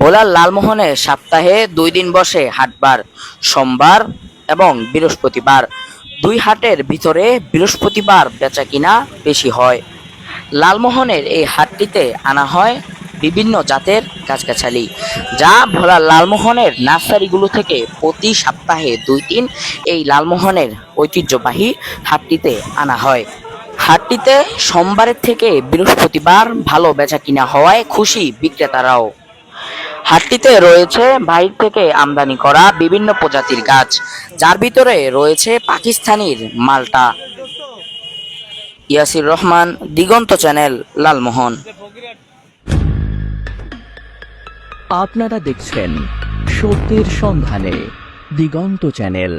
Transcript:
ভোলার লালমোহনে সপ্তাহে দুই দিন বসে হাটবার সোমবার এবং বৃহস্পতিবার। দুই হাটের ভিতরে বৃহস্পতিবার বেচা কিনা বেশি হয়। লালমোহনের এই হাটটিতে আনা হয় বিভিন্ন জাতের গাছগাছালি, যা ভোলার লালমোহনের নার্সারিগুলো থেকে প্রতি সপ্তাহে দুই দিন এই লালমোহনের ঐতিহ্যবাহী হাটটিতে আনা হয়। হাটটিতে সোমবারের থেকে বৃহস্পতিবার ভালো বেচা কিনা হওয়ায় খুশি বিক্রেতারাও। হাটটিতে রয়েছে বাইরে থেকে আমদানি করা বিভিন্ন প্রজাতির গাছ। যার ভিতরে রয়েছে পাকিস্তানির মালটা। ইয়াসির রহমান, দিগন্ত চ্যানেল, লালমোহন। আপনারা দেখছেন সত্যের সন্ধানে দিগন্ত চ্যানেল।